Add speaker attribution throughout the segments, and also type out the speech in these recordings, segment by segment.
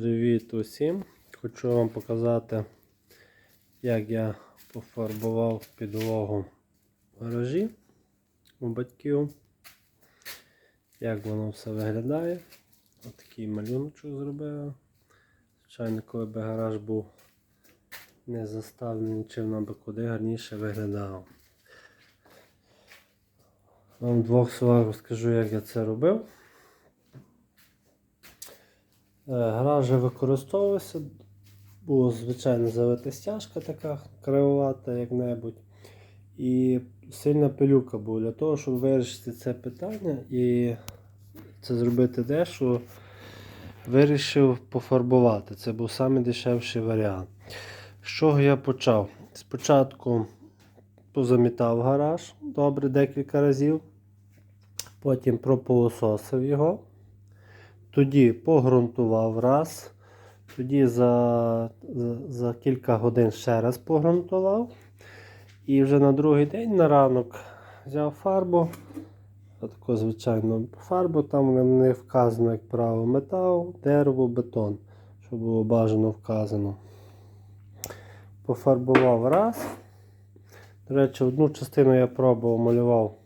Speaker 1: Привіт усім! Хочу вам показати, як я пофарбував підлогу в гаражі у батьків. Як воно все виглядає. Отакий малюночок зробив. Звичайно, коли би гараж був не заставлений, чим нам би куди гарніше виглядав. Вам в двох словах розкажу, як я це робив. Е, Гараж вже використовувався, була звичайно завита стяжка така кривовата як-небудь. І сильна пилюка була для того, щоб вирішити це питання і це зробити дещо, вирішив пофарбувати. Це був найдешевший варіант. З чого я почав? Спочатку позамітав гараж добре декілька разів, потім пропилососив його. Тоді погрунтував раз. Тоді за, за, кілька годин ще раз погрунтував. І вже на другий день на ранок взяв фарбу. Таку звичайну фарбу, там не вказано, як правило, метал, дерево, бетон, щоб було бажано вказано. Пофарбував раз. До речі, одну частину я пробував, малював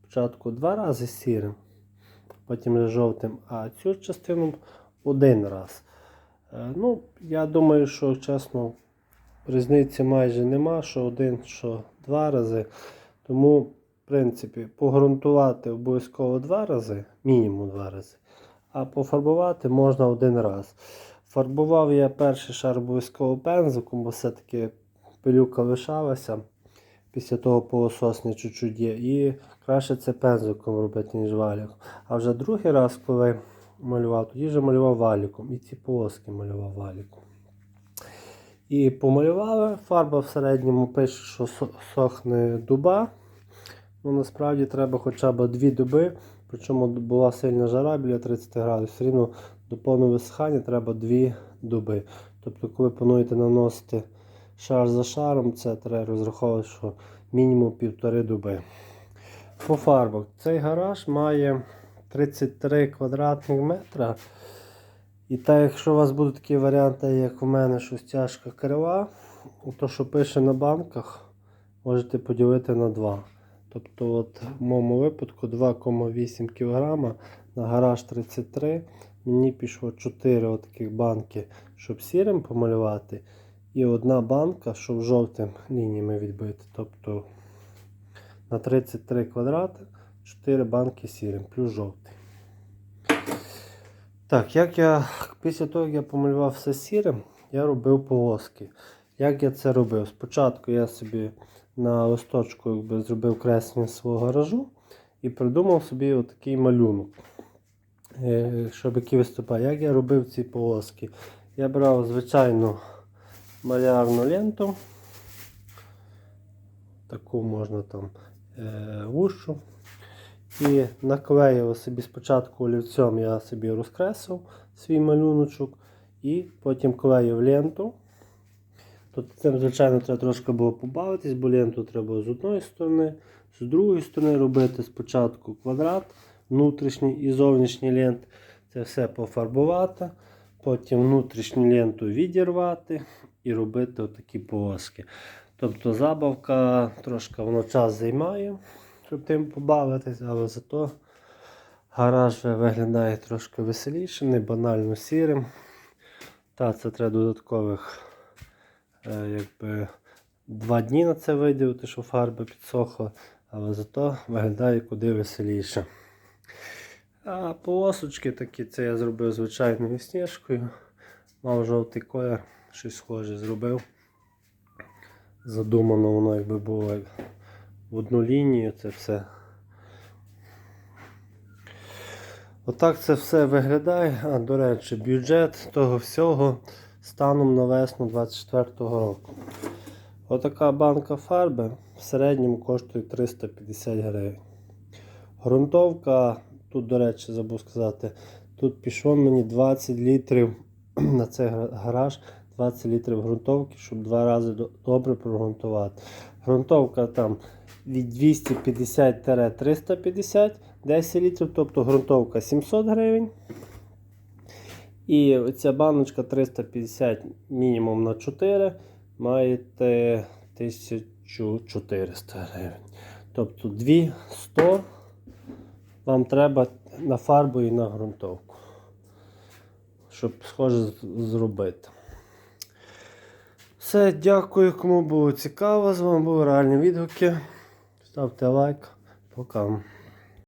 Speaker 1: спочатку два рази сірим потім жовтим, а цю частину один раз. Е, Ну, Я думаю, що чесно, різниці майже нема, що один, що два рази. Тому, в принципі, погрунтувати обов'язково два рази, мінімум два рази. А пофарбувати можна один раз. Фарбував я перший шар обов'язково пензиком, бо все-таки пилюка лишалася. Після того полососний чуть-чуть є. І краще це пензиком робити, ніж валіком. А вже другий раз, коли малював, тоді вже малював валіком. І ці полоски малював валіком. І помалювали. Фарба в середньому пише, що сохне дуба. Ну, насправді треба хоча б дві доби. Причому була сильна жара біля 30 градусів. Все рівно до повного висихання треба дві доби. Тобто, коли плануєте наносити шар за шаром, це треба розраховувати, що мінімум півтори доби. По фарбах. Цей гараж має 33 квадратних метра. І так, якщо у вас будуть такі варіанти, як у мене, що стяжка крива, то що пише на банках, можете поділити на 2. Тобто, от в моєму випадку 2,8 кг на гараж 33. Мені пішло 4 таких банки, щоб сірим помалювати. І одна банка, щоб жовтим лініями відбити. Тобто на 33 квадрати 4 банки сірим, плюс жовтий. Так, як я після того, як я помалював все сірим, я робив полоски. Як я це робив? Спочатку я собі на листочку якби, зробив креслення свого гаражу і придумав собі отакий малюнок, е, щоб який виступає. Як я робив ці полоски? Я брав звичайну малярну ленту. Таку можна там е, вущу. І наклеїв собі спочатку олівцем я собі розкреслив свій малюночок. І потім клеїв ленту. Тут цим, звичайно, треба трошки було побавитись, бо ленту треба з одної сторони, з другої сторони робити спочатку квадрат, внутрішній і зовнішній лент. Це все пофарбувати. Потім внутрішню ленту відірвати і робити отакі полоски. Тобто забавка трошки воно час займає, щоб тим побавитись, але зато гараж виглядає трошки веселіше, не банально сірим. Та це треба додаткових е, якби, два дні на це виділити, щоб фарба підсохла, але зато виглядає куди веселіше. А полосочки такі, це я зробив звичайною сніжкою. Мав жовтий колір, щось схоже зробив. Задумано воно якби було в одну лінію це все. Отак це все виглядає. А, до речі, бюджет того всього станом на весну 24-го року. Отака банка фарби в середньому коштує 350 гривень. Грунтовка, тут, до речі, забув сказати, тут пішло мені 20 літрів на цей гараж, 20 літрів ґрунтовки, щоб два рази добре прогрунтувати. Грунтовка там від 250-350, 10 літрів, тобто ґрунтовка 700 гривень. І ця баночка 350 мінімум на 4, маєте 1400 гривень. Тобто 200 вам треба на фарбу і на ґрунтовку, щоб схоже зробити. Все, дякую, кому було цікаво. З вами були реальні відгуки. Ставте лайк. Пока.